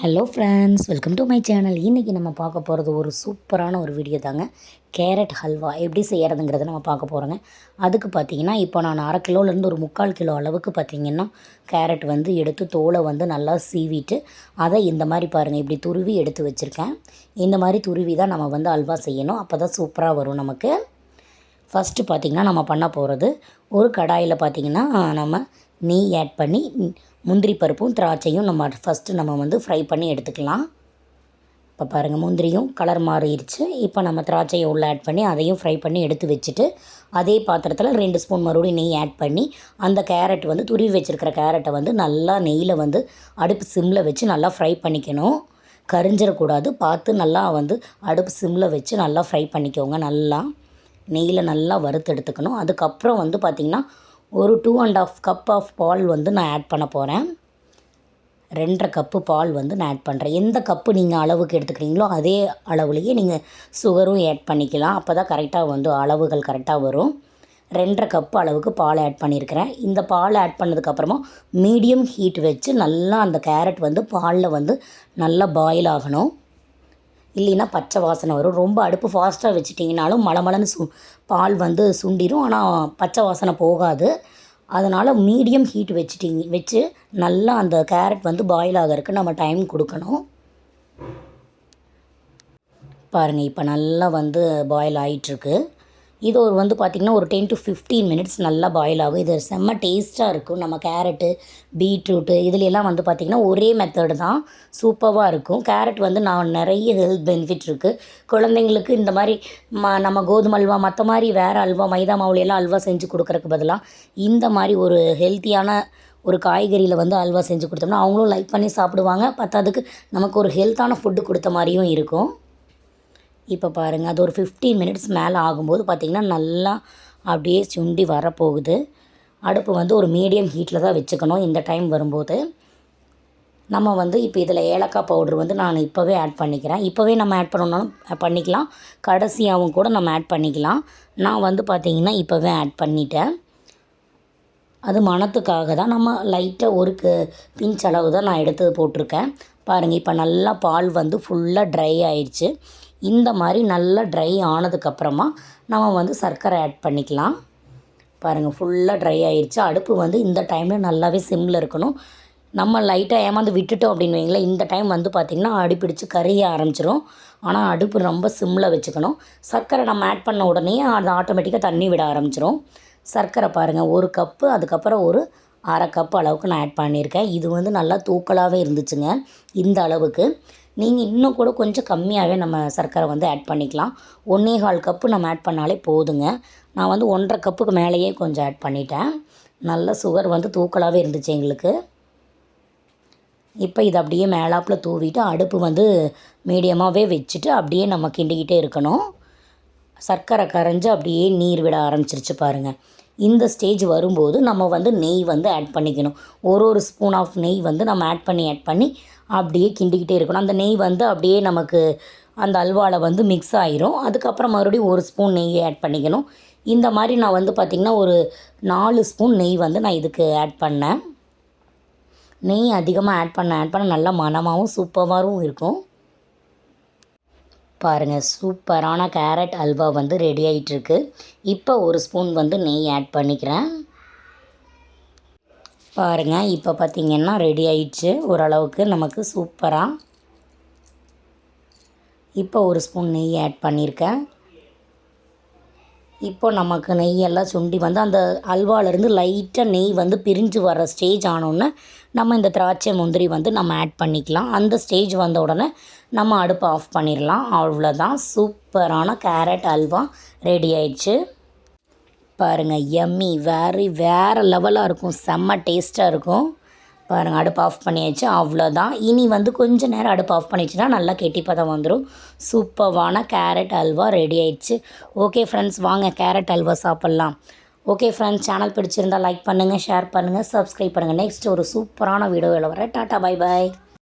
Hello friends welcome to my channel இன்றைக்கி நம்ம பார்க்க போகிறது ஒரு சூப்பரான ஒரு வீடியோ தாங்க. கேரட் ஹல்வா எப்படி செய்கிறதுங்கிறத நம்ம பார்க்க போகிறோங்க அதுக்கு பார்த்தீங்கன்னா இப்போ நான் அரை கிலோலேருந்து ஒரு முக்கால் கிலோ அளவுக்கு பார்த்திங்கன்னா கேரட் வந்து எடுத்து தோலை வந்து நல்லா சீவிட்டு அதை இந்த மாதிரி பாருங்கள் இப்படி துருவி எடுத்து வச்சுருக்கேன். இந்த மாதிரி துருவி தான் நம்ம வந்து அல்வா செய்யணும். அப்போ தான் சூப்பராக வரும் நமக்கு. ஃபஸ்ட்டு பார்த்திங்கன்னா நம்ம பண்ண போகிறது ஒரு கடாயில் பார்த்திங்கன்னா நம்ம நெய் ஆட் பண்ணி முந்திரி பருப்பும் திராட்சையும் நம்ம ஃபஸ்ட்டு நம்ம வந்து ஃப்ரை பண்ணி எடுத்துக்கலாம். இப்போ பாருங்கள் முந்திரியும் கலர் மாறிடுச்சு. இப்போ நம்ம திராட்சையை உள்ளே ஆட் பண்ணி அதையும் ஃப்ரை பண்ணி எடுத்து வச்சுட்டு அதே பாத்திரத்தில் ரெண்டு ஸ்பூன் மறுபடியும் நெய் ஆட் பண்ணி அந்த கேரட் வந்து துருவி வச்சுருக்கிற கேரட்டை வந்து நல்லா நெய்யில் வந்து அடுப்பு சிம்மில் வச்சு நல்லா ஃப்ரை பண்ணிக்கணும். கரிஞ்சிடக்கூடாது. பார்த்து நல்லா வந்து அடுப்பு சிம்மில் வச்சு நல்லா ஃப்ரை பண்ணிக்கோங்க நல்லா. நெய்யில் நல்லா வறுத்து எடுத்துக்கணும். அதுக்கப்புறம் வந்து பார்த்திங்கன்னா ஒரு two and half cup of பால் வந்து நான் ஆட் பண்ண போகிறேன் ரெண்டரை கப்பு பால் வந்து நான் ஆட் பண்ணுறேன் எந்த கப்பு நீங்கள் அளவுக்கு எடுத்துக்கிறீங்களோ அதே அளவுலேயே நீங்கள் சுகரும் ஆட் பண்ணிக்கலாம். அப்போ தான் கரெக்டாக வந்து அளவுகள் கரெக்டாக வரும். ரெண்டரை கப்பு அளவுக்கு பால் ஆட் பண்ணியிருக்கிறேன் இந்த பால் ஆட் பண்ணதுக்கப்புறமா மீடியம் ஹீட் வச்சு நல்லா அந்த கேரட் வந்து பாலில் வந்து நல்லா பாயில் ஆகணும். இல்லைன்னா பச்சை வாசனை வரும். ரொம்ப அடுப்பு ஃபாஸ்ட்டாக வச்சுட்டிங்கனாலும் மலமலன்னு சு பால் வந்து சுண்டிடும் ஆனால் பச்சை வாசனை போகாது. அதனால் மீடியம் ஹீட் வச்சுட்டிங்க வச்சு நல்லா அந்த கேரட் வந்து பாயில் ஆகிறதுக்கு நம்ம டைம் கொடுக்கணும். பாருங்கள் இப்போ நல்லா வந்து பாயில் ஆகிட்டுருக்கு இது ஒரு வந்து பார்த்திங்கன்னா ஒரு டென் டு ஃபிஃப்டீன் மினிட்ஸ் நல்லா பாயில் ஆகும். இது செம்ம டேஸ்ட்டாக இருக்கும். நம்ம கேரட்டு பீட்ரூட்டு இதுலெல்லாம் வந்து பார்த்திங்கன்னா ஒரே மெத்தடு தான். சூப்பராக இருக்கும். கேரட் வந்து நான் நிறைய ஹெல்த் பெனிஃபிட் இருக்குது குழந்தைங்களுக்கு இந்த மாதிரி ம நம்ம கோதுமை அல்வா மற்ற மாதிரி வேறு அல்வா மைதா மாவுலையெல்லாம் அல்வா செஞ்சு கொடுக்குறக்கு பதிலாக இந்த மாதிரி ஒரு ஹெல்த்தியான ஒரு காய்கறியில் வந்து அல்வா செஞ்சு கொடுத்தோம்னா அவங்களும் லைக் பண்ணி சாப்பிடுவாங்க. பத்தாதுக்கு நமக்கு ஒரு ஹெல்த்தான ஃபுட்டு கொடுத்த மாதிரியும் இருக்கும். இப்போ பாருங்கள் அது ஒரு ஃபிஃப்டீன் மினிட்ஸ் மேலே ஆகும்போது பார்த்திங்கன்னா நல்லா அப்படியே சுண்டி வரப்போகுது. அடுப்பு வந்து ஒரு மீடியம் ஹீட்டில் தான் வச்சுக்கணும் இந்த டைம் வரும்போது. நம்ம வந்து இப்போ இதில் ஏலக்காய் பவுடர் வந்து நான் இப்போவே ஆட் பண்ணிக்கிறேன். இப்போவே நம்ம ஆட் பண்ணணும்னாலும் பண்ணிக்கலாம். கடைசியாகவும் கூட நம்ம ஆட் பண்ணிக்கலாம். நான் வந்து பார்த்திங்கன்னா இப்போவே ஆட் பண்ணிட்டேன். அது மணத்துக்காக தான். நம்ம லைட்டாக ஒரு பிஞ்ச் அளவு தான் நான் எடுத்து போட்டிருக்கேன். பாருங்கள் இப்போ நல்லா பால் வந்து ஃபுல்லாக ட்ரை ஆயிடுச்சு. இந்த மாதிரி நல்லா ட்ரை ஆனதுக்கப்புறமா நம்ம வந்து சர்க்கரை ஆட் பண்ணிக்கலாம். பாருங்கள் ஃபுல்லாக ட்ரை ஆயிடுச்சு அடுப்பு வந்து இந்த டைமில் நல்லாவே சிம்மில் இருக்கணும். நம்ம லைட்டாக ஏமாந்து விட்டுட்டோம் அப்படின்னு வைங்களேன் இந்த டைம் வந்து பார்த்திங்கன்னா அடிப்பிடிச்சு கறிய ஆரம்பிச்சிரும். ஆனால் அடுப்பு ரொம்ப சிம்மில் வச்சுக்கணும். சர்க்கரை நம்ம ஆட் பண்ண உடனே அது ஆட்டோமேட்டிக்காக தண்ணி விட ஆரம்பிச்சிரும். சர்க்கரை பாருங்கள் ஒரு கப்பு அதுக்கப்புறம் ஒரு அரை கப் அளவுக்கு நான் ஆட் பண்ணியிருக்கேன். இது வந்து நல்லா தூக்கலாகவே இருந்துச்சுங்க இந்த அளவுக்கு. நீங்கள் இன்னும் கூட கொஞ்சம் கம்மியாகவே நம்ம சர்க்கரை வந்து ஆட் பண்ணிக்கலாம். ஒன்றே கால் கப்பு நம்ம ஆட் பண்ணாலே போதுங்க. நான் வந்து ஒன்றரை கப்புக்கு மேலேயே கொஞ்சம் ஆட் பண்ணிட்டேன். நல்ல சுகர் வந்து தூக்கலாகவே இருந்துச்சு எங்களுக்கு. இப்போ இதை அப்படியே மேலாப்பில் தூவிட்டு அடுப்பு வந்து மீடியமாகவே வச்சுட்டு அப்படியே நம்ம கிண்டிக்கிட்டே இருக்கணும். சர்க்கரை கரைஞ்சி அப்படியே நீர் விட ஆரம்பிச்சிருச்சு பாருங்கள் இந்த ஸ்டேஜ் வரும்போது நம்ம வந்து நெய் வந்து ஆட் பண்ணிக்கணும். ஒரு ஒரு ஸ்பூன் ஆஃப் நெய் வந்து நம்ம ஆட் பண்ணி ஆட் பண்ணி அப்படியே கிண்டிக்கிட்டே இருக்கணும். அந்த நெய் வந்து அப்படியே நமக்கு அந்த அல்வாவில் வந்து மிக்ஸ் ஆயிரும். அதுக்கப்புறம் மறுபடியும் ஒரு ஸ்பூன் நெய் ஆட் பண்ணிக்கணும். இந்த மாதிரி நான் வந்து பார்த்திங்கன்னா ஒரு நாலு ஸ்பூன் நெய் வந்து நான் இதுக்கு ஆட் பண்ணேன். நெய் அதிகமாக ஆட் பண்ண ஆட் பண்ண நல்லா மனமாகவும் சூப்பராகவும் இருக்கும். பாருங்கள் சூப்பரான கேரட் அல்வா வந்து ரெடி ஆகிட்டுருக்கு இப்போ ஒரு ஸ்பூன் வந்து நெய் ஆட் பண்ணிக்கிறேன். பாருங்கள் இப்போ பார்த்திங்கன்னா ரெடி ஆயிடுச்சு. ஓரளவுக்கு நமக்கு சூப்பராக இப்போ ஒரு ஸ்பூன் நெய் ஆட் பண்ணியிருக்கேன் இப்போ நமக்கு நெய்யெல்லாம் சுண்டி வந்து அந்த அல்வாலேருந்து லைட்டாக நெய் வந்து பிரிஞ்சு வர ஸ்டேஜ் ஆனோடனே நம்ம இந்த திராட்சை முந்திரி வந்து நம்ம ஆட் பண்ணிக்கலாம். அந்த ஸ்டேஜ் வந்த உடனே நம்ம அடுப்பை ஆஃப் பண்ணிடலாம் அவ்வளோதான் சூப்பரான கேரட் அல்வா ரெடி ஆயிடுச்சு. பாருங்கள் எம்மி வேறு வேறு லெவலாக இருக்கும். செம்ம டேஸ்ட்டாக இருக்கும். பாருங்கள் அடுப்பு ஆஃப் பண்ணியாச்சு. அவ்வளோதான் இனி வந்து கொஞ்சம் நேரம் அடுப்பு ஆஃப் பண்ணிச்சுன்னா நல்லா கெட்டிப்பதம் வந்துடும் சூப்பர்வான கேரட் அல்வா ரெடி ஆயிடுச்சு. ஓகே ஃப்ரெண்ட்ஸ் வாங்க கேரட் அல்வா சாப்பிட்லாம். ஓகே ஃப்ரெண்ட்ஸ் சேனல் பிடிச்சிருந்தால் லைக் பண்ணுங்கள் ஷேர் பண்ணுங்கள் சப்ஸ்கிரைப் பண்ணுங்கள் நெக்ஸ்ட் ஒரு சூப்பரான வீடியோவில் வர டாட்டா பை பாய்